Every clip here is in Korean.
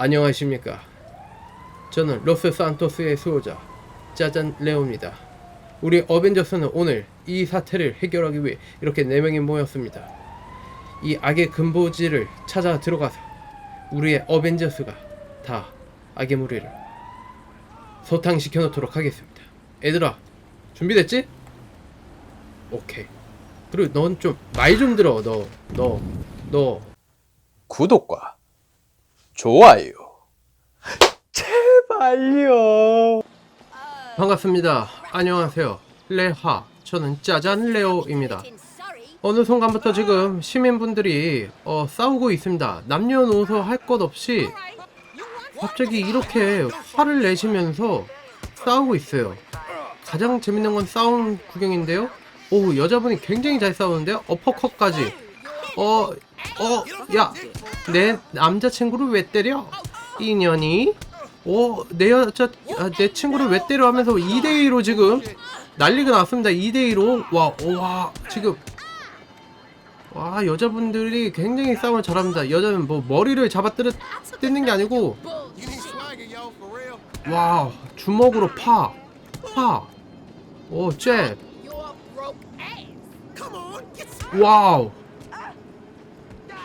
안녕하십니까. 저는 로스 산토스의 수호자 짜잔 레오입니다. 우리 어벤져스는 오늘 이 사태를 해결하기 위해 이렇게 네 명이 모였습니다. 이 악의 근보지를 찾아 들어가서 우리의 어벤져스가 다 악의 무리를 소탕시켜 놓도록 하겠습니다. 얘들아, 준비됐지? 오케이. 그리고 넌 좀 말 좀 들어. 너, 너, 너. 구독과 좋아요 제발요 반갑습니다. 안녕하세요. 레하. 저는 짜잔 레오입니다. 어느 순간부터 지금 시민분들이 어, 싸우고 있습니다. 남녀노소 할 것 없이 갑자기 이렇게 화를 내시면서 싸우고 있어요. 가장 재밌는 건 싸움 구경인데요. 오 여자분이 굉장히 잘 싸우는데요. 어퍼컷까지. 어, 어, 야, 내 남자친구를 왜 때려? 인연이? 오, 내 여자, 아, 내 친구를 왜 때려 하면서 2대2로 지금 난리가 났습니다. 2대2로. 와, 와, 지금. 와, 여자분들이 굉장히 싸움을 잘합니다. 여자는 뭐 머리를 잡아 뜯, 뜯는 게 아니고, 와, 주먹으로 파, 파. 오, 잽. 와우.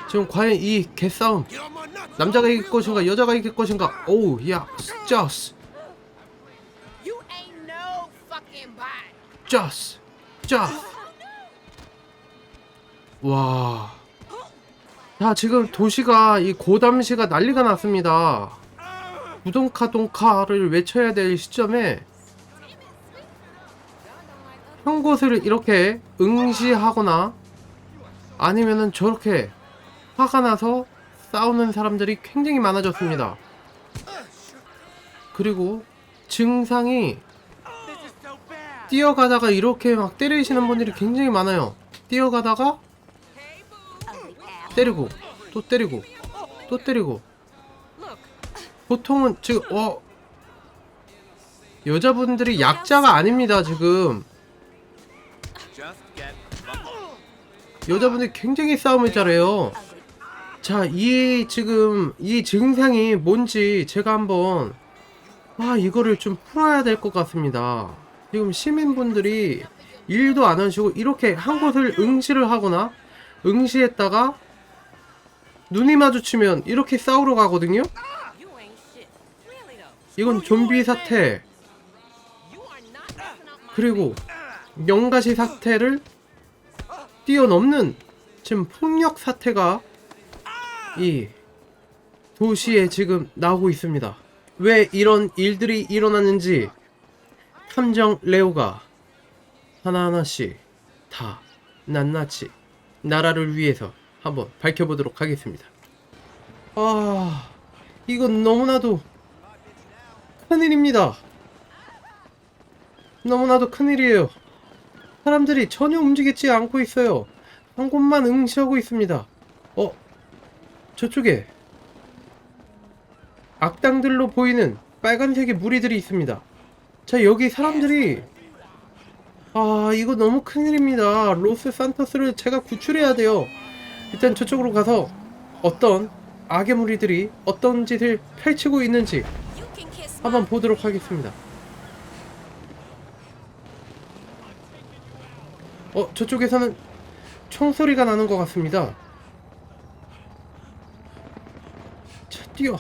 지금 과연 이 개싸움 남자가 이길 것인가 여자가 이길 것인가 오우 야 bot. 저스 저스 와. 자 지금 도시가 이 고담시가 난리가 났습니다 부동카 동카를 외쳐야 될 시점에 현 곳을 이렇게 응시하거나 아니면은 저렇게 화가 나서 싸우는 사람들이 굉장히 많아졌습니다. 그리고 증상이 뛰어가다가 이렇게 막 때리시는 분들이 굉장히 많아요. 뛰어가다가 때리고 또 때리고 또 때리고 보통은 지금 어 여자분들이 약자가 아닙니다 지금 여자분들이 굉장히 싸움을 잘해요. 자, 이 지금 이 증상이 뭔지 제가 한번 아 이거를 좀 풀어야 될 것 같습니다. 지금 시민분들이 일도 안 하시고 이렇게 한 곳을 응시를 하거나 응시했다가 눈이 마주치면 이렇게 싸우러 가거든요. 이건 좀비 사태 그리고 영가시 사태를 뛰어넘는 지금 폭력 사태가 이 도시에 지금 나오고 있습니다. 왜 이런 일들이 일어났는지 탐정 레오가 하나하나씩 다 낱낱이 나라를 위해서 한번 밝혀보도록 하겠습니다. 아, 이건 너무나도 큰일입니다. 너무나도 큰일이에요. 사람들이 전혀 움직이지 않고 있어요. 한 곳만 응시하고 있습니다. 어, 저쪽에 악당들로 보이는 빨간색의 무리들이 있습니다. 자, 여기 사람들이 아, 이거 너무 큰일입니다. 로스 산토스를 제가 구출해야 돼요. 일단 저쪽으로 가서 어떤 악의 무리들이 어떤 짓을 펼치고 있는지 한번 보도록 하겠습니다. 어, 저쪽에서는 총소리가 나는 것 같습니다. 뛰어.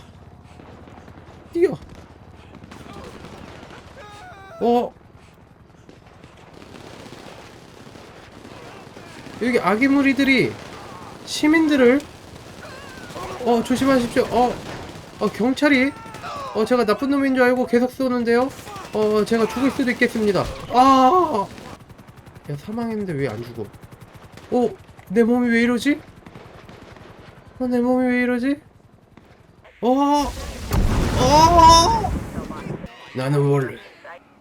뛰어. 어. 여기 아기 무리들이 시민들을 어, 조심하십시오. 어, 어, 경찰이 어, 제가 나쁜 놈인 줄 알고 계속 쏘는데요. 어, 제가 죽을 수도 있겠습니다. 아! 야, 사망했는데 왜 안 죽어? 어, 내 몸이 왜 이러지? 어, 내 몸이 왜 이러지? 어, 어! 나는 원래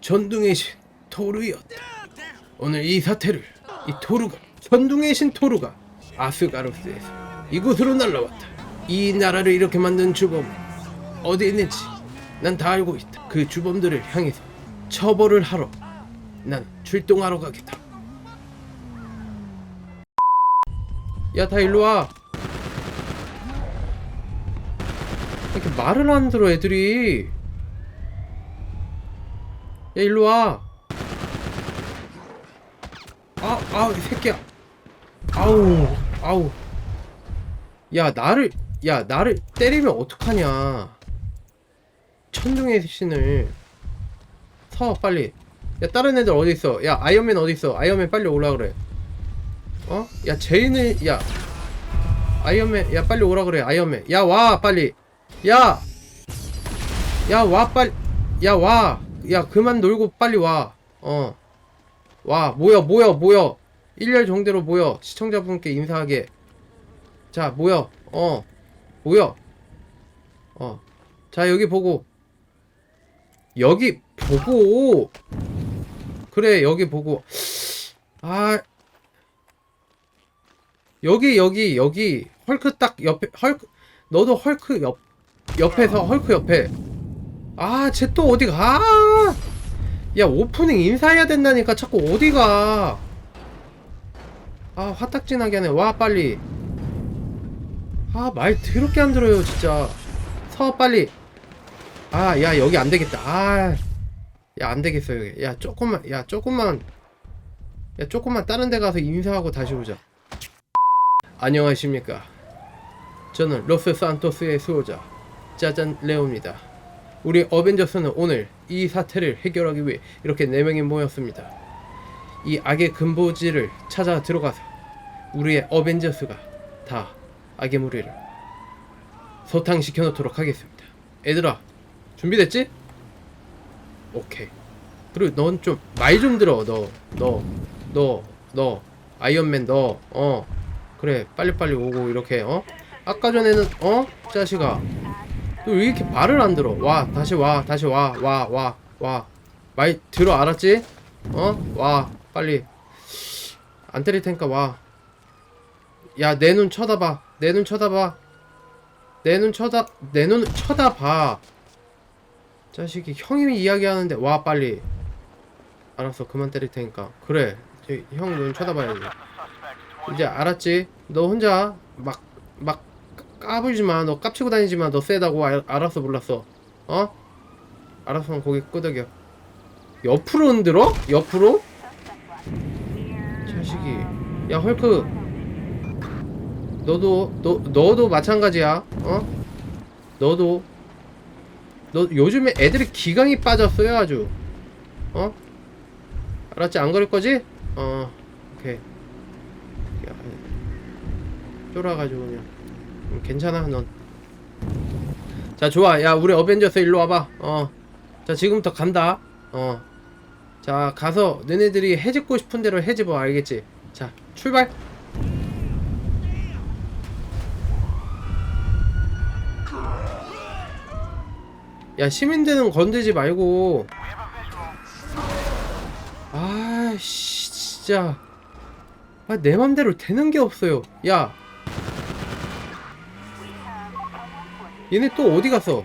전둥의 신 토르였다. 오늘 이 사태를 이 토르가 전둥의 신 토르가 아스가로스에서 이곳으로 날라왔다. 이 나라를 이렇게 만든 주범 어디 있는지 난 다 알고 있다. 그 주범들을 향해서 처벌을 하러 난 출동하러 가겠다. 야, 다 일로 와. 이렇게 말을 안 들어 애들이. 야 일로 와. 아, 아우 이 새끼야. 아우 아우. 야 나를 야 나를 때리면 어떡하냐. 천둥의 신을. 서 빨리. 야 다른 애들 어디 있어? 야 아이언맨 어디 있어? 아이언맨 빨리 오라 그래. 어? 야 제인을 야. 아이언맨 야 빨리 오라 그래 아이언맨. 야 와 빨리 야! 야 와 빨리. 야 와. 야 그만 놀고 빨리 와 어. 와 모여 모여 모여. 일렬 정대로 모여. 시청자분께 인사하게. 자 모여. 어. 모여. 어 자 여기 보고. 여기 보고. 그래 여기 보고. 아. 여기 여기 여기. 헐크 딱 옆에 헐크 너도 헐크 옆 옆에서 헐크 옆에. 아 쟤 또 어디 가? 야 오프닝 인사해야 된다니까 자꾸 어디 가? 아 화딱지나게 하네. 와 빨리. 아 말 더럽게 안 들어요 진짜. 서 빨리. 아 야 여기 안 되겠다. 아 야 안 되겠어 여기. 야 조금만 야 조금만. 야 조금만 다른 데 가서 인사하고 다시 오자. 안녕하십니까. 저는 로스 산토스의 수호자 짜잔 레오입니다. 우리 어벤져스는 오늘 이 사태를 해결하기 위해 이렇게 4명이 모였습니다. 이 악의 근보지를 찾아 들어가서 우리의 어벤져스가 다 악의 무리를 소탕시켜 놓도록 하겠습니다. 얘들아 준비됐지? 오케이. 그리고 넌 좀 말 좀 들어. 너 너 너 너 아이언맨 너 어. 그래 빨리빨리 오고 이렇게 어? 아까 전에는 어? 자식아 너 왜 이렇게 말을 안 들어? 와 다시 와 다시 와 와 와 와. 말 들어 알았지? 어? 와 빨리. 안 때릴 테니까 와. 야 내 눈 쳐다봐. 내 눈 쳐다봐. 내 눈 쳐다 내 눈 쳐다봐. 자식이 형이 이야기하는데 와 빨리. 알았어 그만 때릴 테니까. 그래 형 눈 쳐다봐야지. 이제 알았지? 너 혼자 막 막 까불지 마 너 깝치고 다니지 마 너 세다고. 알, 알았어 몰랐어. 어? 알았어 거기 끄덕여. 옆으로 흔들어? 옆으로? 자식이. 야 헐크. 너도 너 너도 마찬가지야. 어? 너도. 너 요즘에 애들이 기강이 빠졌어요 아주. 어? 알았지? 안 그럴 거지? 어 오케이. 야, 쫄아가지고 그냥 음, 괜찮아 넌. 자 좋아. 야 우리 어벤져스 일로 와봐. 어 자 지금부터 간다. 어 자 가서 너네들이 해집고 싶은 대로 해집어 알겠지? 자 출발. 야 시민들은 건들지 말고. 아씨 진짜. 아 내 맘대로 되는 게 없어요. 야 얘네 또 어디 갔어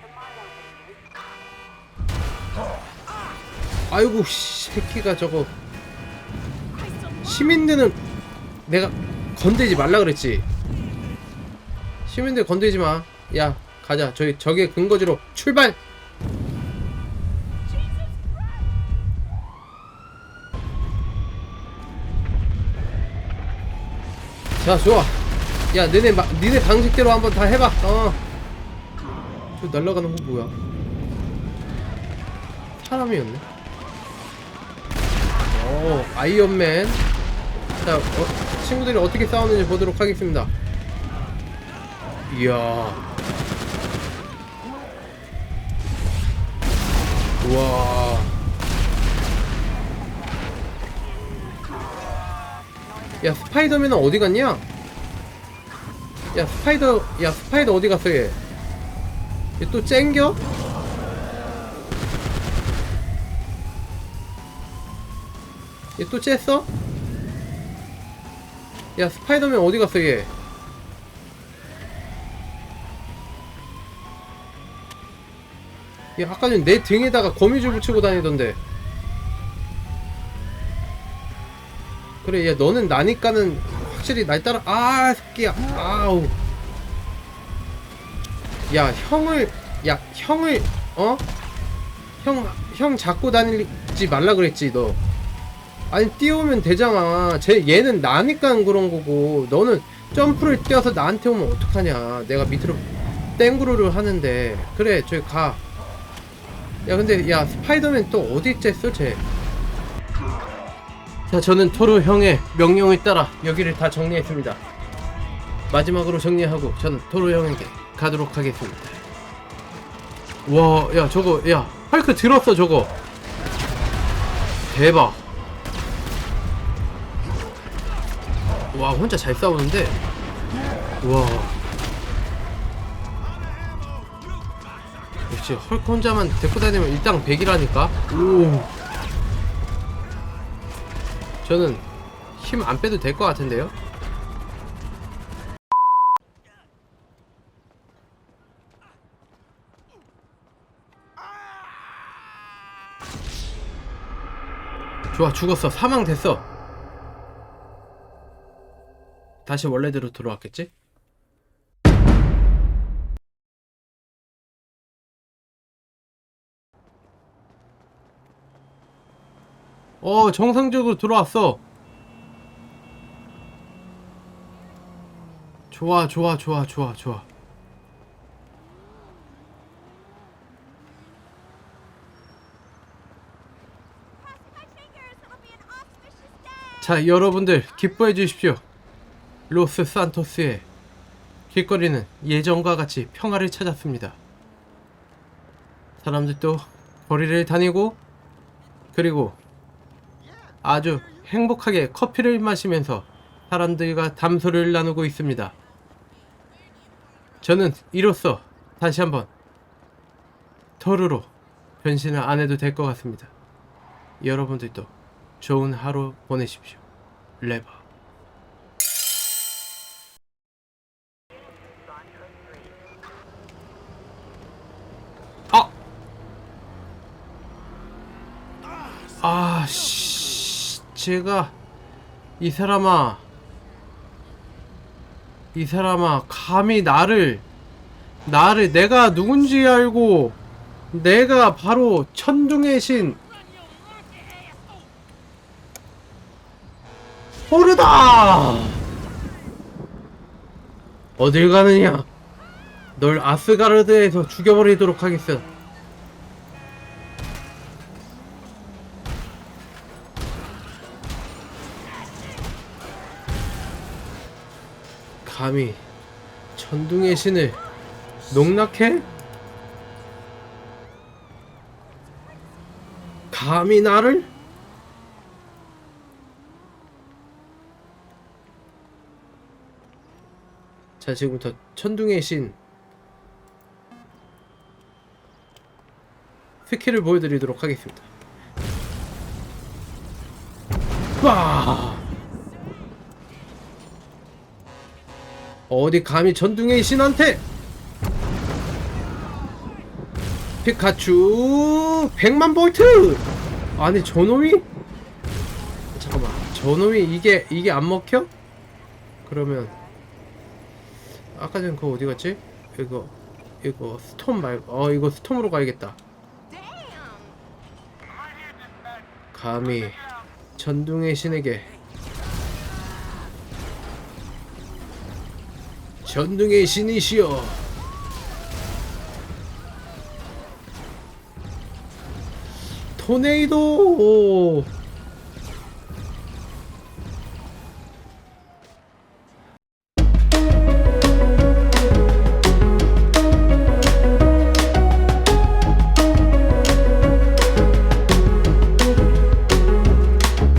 아이고 씨, 새끼가 저거. 시민들은 내가 건들지 말라 그랬지. 시민들 건들지 마야 가자. 저기 저게 근거지로 출발! 자 좋아. 야 너네 마, 니네 방식대로 한번 다 해봐. 어 저 날아가는 거 뭐야? 사람이었네. 오 아이언맨. 자 어, 친구들이 어떻게 싸우는지 보도록 하겠습니다. 이야. 우와. 야 스파이더맨은 어디 갔냐? 야 스파이더 야 스파이더 어디 갔어 얘? 얘 또 쨍겨? 얘 또 쬐어? 야 스파이더맨 어디 갔어 얘? 얘 아까 전에 내 등에다가 거미줄 붙이고 다니던데 그래 얘 너는 나니까는 확실히 날 따라 아 새끼야 아우 야 형을 야 형을 어? 형 형 잡고 다니지 말라 그랬지 너. 아니 뛰어오면 되잖아. 쟤 얘는 나니까 그런 거고 너는 점프를 뛰어서 나한테 오면 어떡하냐. 내가 밑으로 땡구르를 하는데 그래 저기 가. 야 근데 야 스파이더맨 또 어디 쬐어 쟤. 자 저는 토르 형의 명령을 따라 여기를 다 정리했습니다. 마지막으로 정리하고 저는 토르 형에게 가도록 하겠습니다. 와, 야 저거, 야 헐크 들었어 저거. 대박. 와 혼자 잘 싸우는데. 와. 역시 헐크 혼자만 데리고 다니면 일당 100이라니까. 오. 저는 힘 안 빼도 될 것 같은데요? 좋아 죽었어. 사망됐어. 다시 원래대로 돌아왔겠지? 어 정상적으로 돌아왔어. 좋아 좋아 좋아 좋아 좋아 자 여러분들 기뻐해 주십시오. 로스 산토스의 길거리는 예전과 같이 평화를 찾았습니다. 사람들도 거리를 다니고 그리고 아주 행복하게 커피를 마시면서 사람들과 담소를 나누고 있습니다. 저는 이로써 다시 한번 토르로 변신을 안 해도 될 것 같습니다. 여러분들도 좋은 하루 보내십시오. 레버. 아! 아, 씨. 제가, 이 사람아. 이 사람아, 감히 나를, 나를 내가 누군지 알고, 내가 바로 천둥의 신, 호르다! 어딜 가느냐? 널 아스가르드에서 죽여버리도록 하겠어. 감히 천둥의 신을 농락해? 감히 나를? 자 지금부터 천둥의 신. 스킬을 보여드리도록 하겠습니다. 빠 어디 감히 천둥의 신한테? 피카츄 100만 볼트! 아니 저놈이? 잠깐만 저놈이 이게 이게 안 먹혀? 그러면 아까 전 그거 어디 갔지? 이거 이거 스톰 말고 어 이거 스톰으로 가야겠다. 감히 전둥의 신에게 전둥의 신이시여 토네이도